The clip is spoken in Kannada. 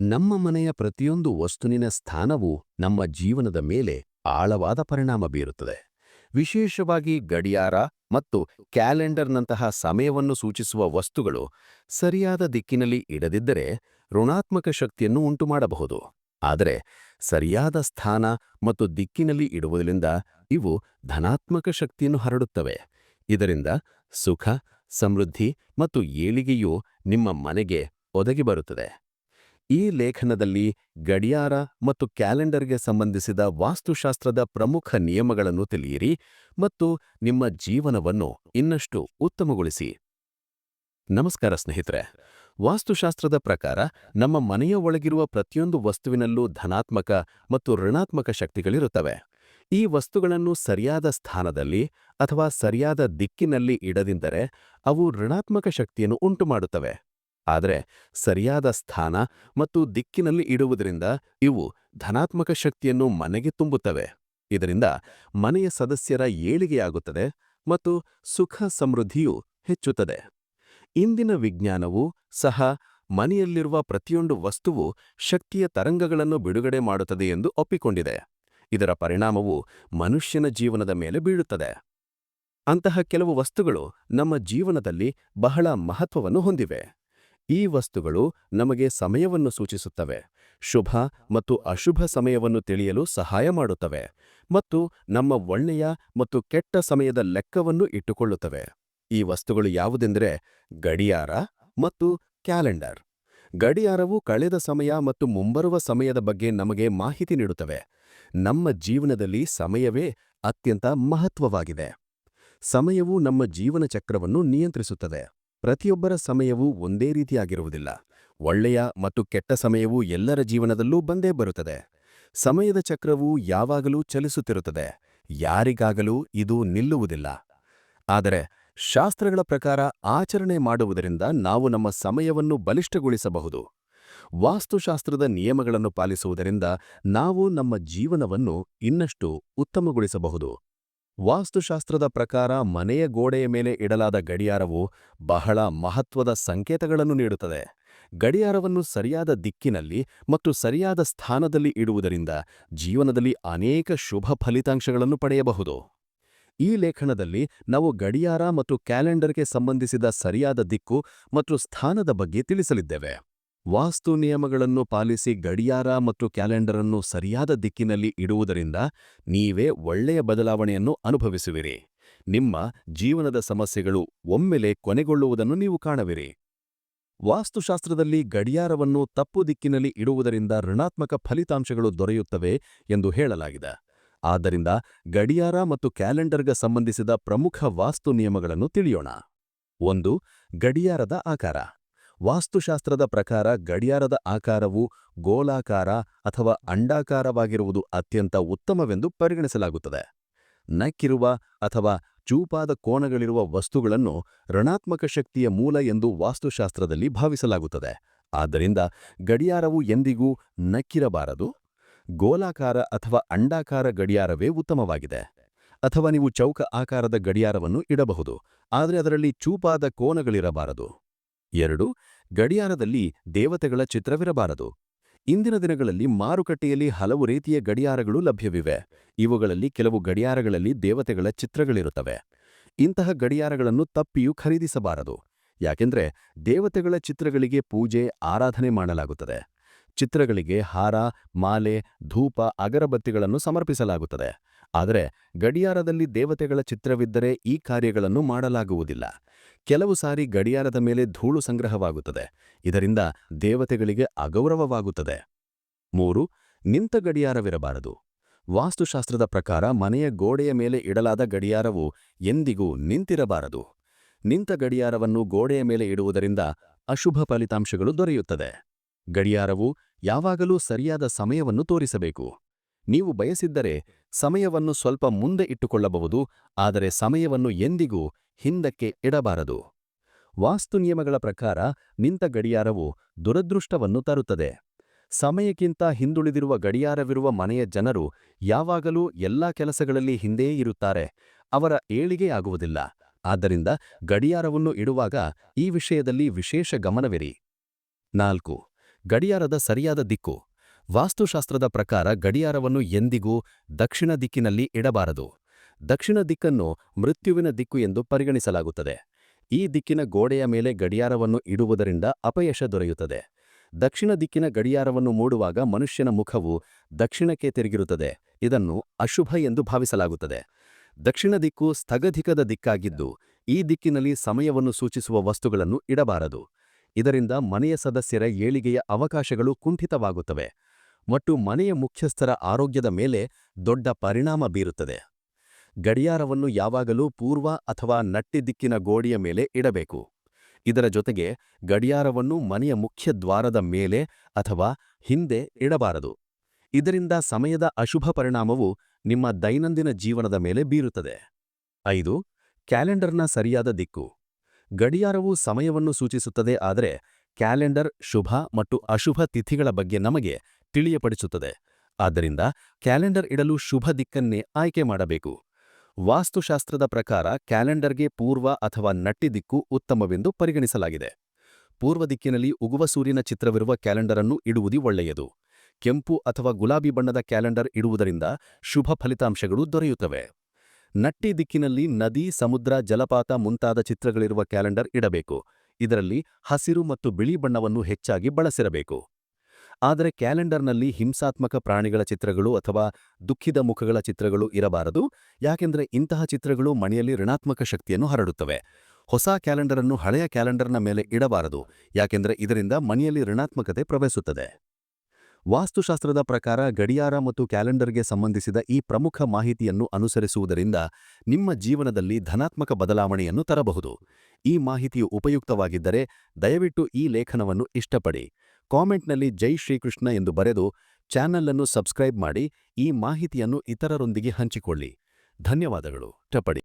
ನಮ್ಮ ಮನೆಯ ಪ್ರತಿಯೊಂದು ವಸ್ತುವಿನ ಸ್ಥಾನವು ನಮ್ಮ ಜೀವನದ ಮೇಲೆ ಆಳವಾದ ಪರಿಣಾಮ ಬೀರುತ್ತದೆ. ವಿಶೇಷವಾಗಿ ಗಡಿಯಾರ ಮತ್ತು ಕ್ಯಾಲೆಂಡರ್ನಂತಹ ಸಮಯವನ್ನು ಸೂಚಿಸುವ ವಸ್ತುಗಳು ಸರಿಯಾದ ದಿಕ್ಕಿನಲ್ಲಿ ಇಡದಿದ್ದರೆ ಋಣಾತ್ಮಕ ಶಕ್ತಿಯನ್ನು ಉಂಟುಮಾಡಬಹುದು. ಆದರೆ ಸರಿಯಾದ ಸ್ಥಾನ ಮತ್ತು ದಿಕ್ಕಿನಲ್ಲಿ ಇಡುವುದರಿಂದ ಇವು ಧನಾತ್ಮಕ ಶಕ್ತಿಯನ್ನು ಹರಡುತ್ತವೆ. ಇದರಿಂದ ಸುಖ, ಸಮೃದ್ಧಿ ಮತ್ತು ಏಳಿಗೆಯು ನಿಮ್ಮ ಮನೆಗೆ ಒದಗಿ ಬರುತ್ತದೆ. ಈ ಲೇಖನದಲ್ಲಿ ಗಡಿಯಾರ ಮತ್ತು ಕ್ಯಾಲೆಂಡರ್ಗೆ ಸಂಬಂಧಿಸಿದ ವಾಸ್ತುಶಾಸ್ತ್ರದ ಪ್ರಮುಖ ನಿಯಮಗಳನ್ನು ತಿಳಿಯಿರಿ ಮತ್ತು ನಿಮ್ಮ ಜೀವನವನ್ನು ಇನ್ನಷ್ಟು ಉತ್ತಮಗೊಳಿಸಿ. ನಮಸ್ಕಾರ ಸ್ನೇಹಿತರೆ. ವಾಸ್ತುಶಾಸ್ತ್ರದ ಪ್ರಕಾರ ನಮ್ಮ ಮನೆಯ ಒಳಗಿರುವ ಪ್ರತಿಯೊಂದು ವಸ್ತುವಿನಲ್ಲೂ ಧನಾತ್ಮಕ ಮತ್ತು ಋಣಾತ್ಮಕ ಶಕ್ತಿಗಳಿರುತ್ತವೆ. ಈ ವಸ್ತುಗಳನ್ನು ಸರಿಯಾದ ಸ್ಥಾನದಲ್ಲಿ ಅಥವಾ ಸರಿಯಾದ ದಿಕ್ಕಿನಲ್ಲಿ ಇಡದಿದ್ದರೆ ಅವು ಋಣಾತ್ಮಕ ಶಕ್ತಿಯನ್ನು ಉಂಟುಮಾಡುತ್ತವೆ. ಆದರೆ ಸರಿಯಾದ ಸ್ಥಾನ ಮತ್ತು ದಿಕ್ಕಿನಲ್ಲಿ ಇಡುವುದರಿಂದ ಇವು ಧನಾತ್ಮಕ ಶಕ್ತಿಯನ್ನು ಮನೆಗೆ ತುಂಬುತ್ತವೆ. ಇದರಿಂದ ಮನೆಯ ಸದಸ್ಯರ ಏಳಿಗೆಯಾಗುತ್ತದೆ ಮತ್ತು ಸುಖ ಸಮೃದ್ಧಿಯು ಹೆಚ್ಚುತ್ತದೆ. ಇಂದಿನ ವಿಜ್ಞಾನವು ಸಹ ಮನೆಯಲ್ಲಿರುವ ಪ್ರತಿಯೊಂದು ವಸ್ತುವು ಶಕ್ತಿಯ ತರಂಗಗಳನ್ನು ಬಿಡುಗಡೆ ಮಾಡುತ್ತದೆ ಎಂದು ಒಪ್ಪಿಕೊಂಡಿದೆ. ಇದರ ಪರಿಣಾಮವು ಮನುಷ್ಯನ ಜೀವನದ ಮೇಲೆ ಬೀಳುತ್ತದೆ. ಅಂತಹ ಕೆಲವು ವಸ್ತುಗಳು ನಮ್ಮ ಜೀವನದಲ್ಲಿ ಬಹಳ ಮಹತ್ವವನ್ನು ಹೊಂದಿವೆ. ಈ ವಸ್ತುಗಳು ನಮಗೆ ಸಮಯವನ್ನು ಸೂಚಿಸುತ್ತವೆ. ಶುಭ ಮತ್ತು ಅಶುಭ ಸಮಯವನ್ನು ತಿಳಿಯಲು ಸಹಾಯ ಮಾಡುತ್ತವೆ ಮತ್ತು ನಮ್ಮ ಒಳ್ಳೆಯ ಮತ್ತು ಕೆಟ್ಟ ಸಮಯದ ಲೆಕ್ಕವನ್ನು ಇಟ್ಟುಕೊಳ್ಳುತ್ತವೆ. ಈ ವಸ್ತುಗಳು ಯಾವುದೆಂದರೆ ಗಡಿಯಾರ ಮತ್ತು ಕ್ಯಾಲೆಂಡರ್. ಗಡಿಯಾರವು ಕಳೆದ ಸಮಯ ಮತ್ತು ಮುಂಬರುವ ಸಮಯದ ಬಗ್ಗೆ ನಮಗೆ ಮಾಹಿತಿ ನೀಡುತ್ತವೆ. ನಮ್ಮ ಜೀವನದಲ್ಲಿ ಸಮಯವೇ ಅತ್ಯಂತ ಮಹತ್ವವಾಗಿದೆ. ಸಮಯವು ನಮ್ಮ ಜೀವನ ಚಕ್ರವನ್ನು ನಿಯಂತ್ರಿಸುತ್ತದೆ. ಪ್ರತಿಯೊಬ್ಬರ ಸಮಯವೂ ಒಂದೇ ರೀತಿಯಾಗಿರುವುದಿಲ್ಲ. ಒಳ್ಳೆಯ ಮತ್ತು ಕೆಟ್ಟ ಸಮಯವೂ ಎಲ್ಲರ ಜೀವನದಲ್ಲೂ ಬಂದೇ ಬರುತ್ತದೆ. ಸಮಯದ ಚಕ್ರವು ಯಾವಾಗಲೂ ಚಲಿಸುತ್ತಿರುತ್ತದೆ. ಯಾರಿಗಾಗಲೂ ಇದು ನಿಲ್ಲುವುದಿಲ್ಲ. ಆದರೆ ಶಾಸ್ತ್ರಗಳ ಪ್ರಕಾರ ಆಚರಣೆ ಮಾಡುವುದರಿಂದ ನಾವು ನಮ್ಮ ಸಮಯವನ್ನು ಬಲಿಷ್ಠಗೊಳಿಸಬಹುದು. ವಾಸ್ತುಶಾಸ್ತ್ರದ ನಿಯಮಗಳನ್ನು ಪಾಲಿಸುವುದರಿಂದ ನಾವು ನಮ್ಮ ಜೀವನವನ್ನು ಇನ್ನಷ್ಟು ಉತ್ತಮಗೊಳಿಸಬಹುದು. ವಾಸ್ತುಶಾಸ್ತ್ರದ ಪ್ರಕಾರ ಮನೆಯ ಗೋಡೆಯ ಮೇಲೆ ಇಡಲಾದ ಗಡಿಯಾರವು ಬಹಳ ಮಹತ್ವದ ಸಂಕೇತಗಳನ್ನು ನೀಡುತ್ತದೆ. ಗಡಿಯಾರವನ್ನು ಸರಿಯಾದ ದಿಕ್ಕಿನಲ್ಲಿ ಮತ್ತು ಸರಿಯಾದ ಸ್ಥಾನದಲ್ಲಿ ಇಡುವುದರಿಂದ ಜೀವನದಲ್ಲಿ ಅನೇಕ ಶುಭ ಫಲಿತಾಂಶಗಳನ್ನು ಪಡೆಯಬಹುದು. ಈ ಲೇಖನದಲ್ಲಿ ನಾವು ಗಡಿಯಾರ ಮತ್ತು ಕ್ಯಾಲೆಂಡರ್ಗೆ ಸಂಬಂಧಿಸಿದ ಸರಿಯಾದ ದಿಕ್ಕು ಮತ್ತು ಸ್ಥಾನದ ಬಗ್ಗೆ ತಿಳಿಸಲಿದ್ದೇವೆ. ವಾಸ್ತು ನಿಯಮಗಳನ್ನು ಪಾಲಿಸಿ ಗಡಿಯಾರ ಮತ್ತು ಕ್ಯಾಲೆಂಡರನ್ನು ಸರಿಯಾದ ದಿಕ್ಕಿನಲ್ಲಿ ಇಡುವುದರಿಂದ ನೀವೇ ಒಳ್ಳೆಯ ಬದಲಾವಣೆಯನ್ನು ಅನುಭವಿಸುವಿರಿ. ನಿಮ್ಮ ಜೀವನದ ಸಮಸ್ಯೆಗಳು ಒಮ್ಮೆಲೆ ಕೊನೆಗೊಳ್ಳುವುದನ್ನು ನೀವು ಕಾಣುವಿರಿ. ವಾಸ್ತುಶಾಸ್ತ್ರದಲ್ಲಿ ಗಡಿಯಾರವನ್ನು ತಪ್ಪು ದಿಕ್ಕಿನಲ್ಲಿ ಇಡುವುದರಿಂದ ಋಣಾತ್ಮಕ ಫಲಿತಾಂಶಗಳು ದೊರೆಯುತ್ತವೆ ಎಂದು ಹೇಳಲಾಗಿದೆ. ಆದ್ದರಿಂದ ಗಡಿಯಾರ ಮತ್ತು ಕ್ಯಾಲೆಂಡರ್ಗೆ ಸಂಬಂಧಿಸಿದ ಪ್ರಮುಖ ವಾಸ್ತು ನಿಯಮಗಳನ್ನು ತಿಳಿಯೋಣ. ಒಂದು, ಗಡಿಯಾರದ ಆಕಾರ. ವಾಸ್ತುಶಾಸ್ತ್ರದ ಪ್ರಕಾರ ಗಡಿಯಾರದ ಆಕಾರವು ಗೋಲಾಕಾರ ಅಥವಾ ಅಂಡಾಕಾರವಾಗಿರುವುದು ಅತ್ಯಂತ ಉತ್ತಮವೆಂದು ಪರಿಗಣಿಸಲಾಗುತ್ತದೆ. ನಕ್ಕಿರುವ ಅಥವಾ ಚೂಪಾದ ಕೋಣಗಳಿರುವ ವಸ್ತುಗಳನ್ನು ಋಣಾತ್ಮಕ ಶಕ್ತಿಯ ಮೂಲ ಎಂದು ವಾಸ್ತುಶಾಸ್ತ್ರದಲ್ಲಿ ಭಾವಿಸಲಾಗುತ್ತದೆ. ಆದ್ದರಿಂದ ಗಡಿಯಾರವು ಎಂದಿಗೂ ನಕ್ಕಿರಬಾರದು. ಗೋಲಾಕಾರ ಅಥವಾ ಅಂಡಾಕಾರ ಗಡಿಯಾರವೇ ಉತ್ತಮವಾಗಿದೆ. ಅಥವಾ ನೀವು ಚೌಕ ಆಕಾರದ ಗಡಿಯಾರವನ್ನು ಇಡಬಹುದು, ಆದರೆ ಅದರಲ್ಲಿ ಚೂಪಾದ ಕೋನಗಳಿರಬಾರದು. ಎರಡು, ಗಡಿಯಾರದಲ್ಲಿ ದೇವತೆಗಳ ಚಿತ್ರವಿರಬಾರದು. ಇಂದಿನ ದಿನಗಳಲ್ಲಿ ಮಾರುಕಟ್ಟೆಯಲ್ಲಿ ಹಲವು ರೀತಿಯ ಗಡಿಯಾರಗಳು ಲಭ್ಯವಿವೆ. ಇವುಗಳಲ್ಲಿ ಕೆಲವು ಗಡಿಯಾರಗಳಲ್ಲಿ ದೇವತೆಗಳ ಚಿತ್ರಗಳಿರುತ್ತವೆ. ಇಂತಹ ಗಡಿಯಾರಗಳನ್ನು ತಪ್ಪಿಯೂ ಖರೀದಿಸಬಾರದು. ಯಾಕೆಂದರೆ ದೇವತೆಗಳ ಚಿತ್ರಗಳಿಗೆ ಪೂಜೆ, ಆರಾಧನೆ ಮಾಡಲಾಗುತ್ತದೆ. ಚಿತ್ರಗಳಿಗೆ ಹಾರ, ಮಾಲೆ, ಧೂಪ, ಅಗರಬತ್ತಿಗಳನ್ನು ಸಮರ್ಪಿಸಲಾಗುತ್ತದೆ. ಆದರೆ ಗಡಿಯಾರದಲ್ಲಿ ದೇವತೆಗಳ ಚಿತ್ರವಿದ್ದರೆ ಈ ಕಾರ್ಯಗಳನ್ನು ಮಾಡಲಾಗುವುದಿಲ್ಲ. ಕೆಲವು ಸಾರಿ ಗಡಿಯಾರದ ಮೇಲೆ ಧೂಳು ಸಂಗ್ರಹವಾಗುತ್ತದೆ. ಇದರಿಂದ ದೇವತೆಗಳಿಗೆ ಅಗೌರವವಾಗುತ್ತದೆ. ಮೂರು, ನಿಂತ ಗಡಿಯಾರವಿರಬಾರದು. ವಾಸ್ತುಶಾಸ್ತ್ರದ ಪ್ರಕಾರ ಮನೆಯ ಗೋಡೆಯ ಮೇಲೆ ಇಡಲಾದ ಗಡಿಯಾರವು ಎಂದಿಗೂ ನಿಂತಿರಬಾರದು. ನಿಂತ ಗಡಿಯಾರವನ್ನು ಗೋಡೆಯ ಮೇಲೆ ಇಡುವುದರಿಂದ ಅಶುಭ ಫಲಿತಾಂಶಗಳು ದೊರೆಯುತ್ತದೆ. ಗಡಿಯಾರವು ಯಾವಾಗಲೂ ಸರಿಯಾದ ಸಮಯವನ್ನು ತೋರಿಸಬೇಕು. ನೀವು ಬಯಸಿದ್ದರೆ ಸಮಯವನ್ನು ಸ್ವಲ್ಪ ಮುಂದೆ ಇಟ್ಟುಕೊಳ್ಳಬಹುದು, ಆದರೆ ಸಮಯವನ್ನು ಎಂದಿಗೂ ಹಿಂದಕ್ಕೆ ಇಡಬಾರದು. ವಾಸ್ತು ನಿಯಮಗಳ ಪ್ರಕಾರ ನಿಂತ ಗಡಿಯಾರವು ದುರದೃಷ್ಟವನ್ನು ತರುತ್ತದೆ. ಸಮಯಕ್ಕಿಂತ ಹಿಂದುಳಿದಿರುವ ಗಡಿಯಾರವಿರುವ ಮನೆಯ ಜನರು ಯಾವಾಗಲೂ ಎಲ್ಲಾ ಕೆಲಸಗಳಲ್ಲಿ ಹಿಂದೆಯೇ ಇರುತ್ತಾರೆ, ಅವರ ಏಳಿಗೆಯಾಗುವುದಿಲ್ಲ ಆದ್ದರಿಂದ ಗಡಿಯಾರವನ್ನು ಇಡುವಾಗ ಈ ವಿಷಯದಲ್ಲಿ ವಿಶೇಷ ಗಮನವಿರಿ. ನಾಲ್ಕು, ಗಡಿಯಾರದ ಸರಿಯಾದ ದಿಕ್ಕು. ವಾಸ್ತುಶಾಸ್ತ್ರದ ಪ್ರಕಾರ ಗಡಿಯಾರವನ್ನು ಎಂದಿಗೂ ದಕ್ಷಿಣ ದಿಕ್ಕಿನಲ್ಲಿ ಇಡಬಾರದು. ದಕ್ಷಿಣ ದಿಕ್ಕನ್ನು ಮೃತ್ಯುವಿನ ದಿಕ್ಕು ಎಂದು ಪರಿಗಣಿಸಲಾಗುತ್ತದೆ. ಈ ದಿಕ್ಕಿನ ಗೋಡೆಯ ಮೇಲೆ ಗಡಿಯಾರವನ್ನು ಇಡುವುದರಿಂದ ಅಪಯಶ ದೊರೆಯುತ್ತದೆ. ದಕ್ಷಿಣ ದಿಕ್ಕಿನ ಗಡಿಯಾರವನ್ನು ಮೂಡುವಾಗ ಮನುಷ್ಯನ ಮುಖವು ದಕ್ಷಿಣಕ್ಕೆ ತಿರುಗಿರುತ್ತದೆ. ಇದನ್ನು ಅಶುಭ ಎಂದು ಭಾವಿಸಲಾಗುತ್ತದೆ. ದಕ್ಷಿಣ ದಿಕ್ಕು ಸ್ಥಗಧಿಕದ ದಿಕ್ಕಾಗಿದ್ದು, ಈ ದಿಕ್ಕಿನಲ್ಲಿ ಸಮಯವನ್ನು ಸೂಚಿಸುವ ವಸ್ತುಗಳನ್ನು ಇಡಬಾರದು. ಇದರಿಂದ ಮನೆಯ ಸದಸ್ಯರ ಏಳಿಗೆಯ ಅವಕಾಶಗಳು ಕುಂಠಿತವಾಗುತ್ತವೆ. ಮತ್ತು ಮನೆಯ ಮುಖ್ಯಸ್ಥರ ಆರೋಗ್ಯದ ಮೇಲೆ ದೊಡ್ಡ ಪರಿಣಾಮ ಬೀರುತ್ತದೆ. ಗಡಿಯಾರವನ್ನು ಯಾವಾಗಲೂ ಪೂರ್ವ ಅಥವಾ ನಟ್ಟಿ ದಿಕ್ಕಿನ ಗೋಡೆಯ ಮೇಲೆ ಇಡಬೇಕು. ಇದರ ಜೊತೆಗೆ ಗಡಿಯಾರವನ್ನು ಮನೆಯ ಮುಖ್ಯ ದ್ವಾರದ ಮೇಲೆ ಅಥವಾ ಹಿಂದೆ ಇಡಬಾರದು. ಇದರಿಂದ ಸಮಯದ ಅಶುಭ ಪರಿಣಾಮವು ನಿಮ್ಮ ದೈನಂದಿನ ಜೀವನದ ಮೇಲೆ ಬೀರುತ್ತದೆ. ಐದು, ಕ್ಯಾಲೆಂಡರ್ನ ಸರಿಯಾದ ದಿಕ್ಕು. ಗಡಿಯಾರವು ಸಮಯವನ್ನು ಸೂಚಿಸುತ್ತದೆ, ಆದರೆ ಕ್ಯಾಲೆಂಡರ್ ಶುಭ ಮತ್ತು ಅಶುಭ ತಿಥಿಗಳ ಬಗ್ಗೆ ನಮಗೆ ತಿಳಿಯಪಡಿಸುತ್ತದೆ. ಆದ್ದರಿಂದ ಕ್ಯಾಲೆಂಡರ್ ಇಡಲು ಶುಭ ದಿಕ್ಕನ್ನೇ ಆಯ್ಕೆ ಮಾಡಬೇಕು. ವಾಸ್ತುಶಾಸ್ತ್ರದ ಪ್ರಕಾರ ಕ್ಯಾಲೆಂಡರ್ಗೆ ಪೂರ್ವ ಅಥವಾ ನಟ್ಟಿ ದಿಕ್ಕು ಉತ್ತಮವೆಂದು ಪರಿಗಣಿಸಲಾಗಿದೆ. ಪೂರ್ವ ದಿಕ್ಕಿನಲ್ಲಿ ಉಗುವ ಸೂರ್ಯನ ಚಿತ್ರವಿರುವ ಕ್ಯಾಲೆಂಡರನ್ನು ಇಡುವುದು ಒಳ್ಳೆಯದು. ಕೆಂಪು ಅಥವಾ ಗುಲಾಬಿ ಬಣ್ಣದ ಕ್ಯಾಲೆಂಡರ್ ಇಡುವುದರಿಂದ ಶುಭ ಫಲಿತಾಂಶಗಳು ದೊರೆಯುತ್ತವೆ. ನಟ್ಟಿ ದಿಕ್ಕಿನಲ್ಲಿ ನದಿ, ಸಮುದ್ರ, ಜಲಪಾತ ಮುಂತಾದ ಚಿತ್ರಗಳಿರುವ ಕ್ಯಾಲೆಂಡರ್ ಇಡಬೇಕು. ಇದರಲ್ಲಿ ಹಸಿರು ಮತ್ತು ಬಿಳಿ ಬಣ್ಣವನ್ನು ಹೆಚ್ಚಾಗಿ ಬಳಸಿರಬೇಕು. ಆದರೆ ಕ್ಯಾಲೆಂಡರ್ನಲ್ಲಿ ಹಿಂಸಾತ್ಮಕ ಪ್ರಾಣಿಗಳ ಚಿತ್ರಗಳು ಅಥವಾ ದುಃಖಿದ ಮುಖಗಳ ಚಿತ್ರಗಳು ಇರಬಾರದು. ಯಾಕೆಂದರೆ ಇಂತಹ ಚಿತ್ರಗಳು ಮನೆಯಲ್ಲಿ ಋಣಾತ್ಮಕ ಶಕ್ತಿಯನ್ನು ಹರಡುತ್ತವೆ. ಹೊಸ ಕ್ಯಾಲೆಂಡರನ್ನು ಹಳೆಯ ಕ್ಯಾಲೆಂಡರ್ನ ಮೇಲೆ ಇಡಬಾರದು. ಯಾಕೆಂದರೆ ಇದರಿಂದ ಮನೆಯಲ್ಲಿ ಋಣಾತ್ಮಕತೆ ಪ್ರವೇಶಿಸುತ್ತದೆ. ವಾಸ್ತುಶಾಸ್ತ್ರದ ಪ್ರಕಾರ ಗಡಿಯಾರ ಮತ್ತು ಕ್ಯಾಲೆಂಡರ್ಗೆ ಸಂಬಂಧಿಸಿದ ಈ ಪ್ರಮುಖ ಮಾಹಿತಿಯನ್ನು ಅನುಸರಿಸುವುದರಿಂದ ನಿಮ್ಮ ಜೀವನದಲ್ಲಿ ಧನಾತ್ಮಕ ಬದಲಾವಣೆಯನ್ನು ತರಬಹುದು. ಈ ಮಾಹಿತಿಯು ಉಪಯುಕ್ತವಾಗಿದ್ದರೆ ದಯವಿಟ್ಟು ಈ ಲೇಖನವನ್ನು ಇಷ್ಟಪಡಿ. ಕಾಮೆಂಟ್ನಲ್ಲಿ ಜೈ ಶ್ರೀಕೃಷ್ಣ ಎಂದು ಬರೆದು ಚಾನೆಲ್ ಅನ್ನು ಸಬ್ಸ್ಕ್ರೈಬ್ ಮಾಡಿ ಈ ಮಾಹಿತಿಯನ್ನು ಇತರರೊಂದಿಗೆ ಹಂಚಿಕೊಳ್ಳಿ. ಧನ್ಯವಾದಗಳು. ಟಪಡಿ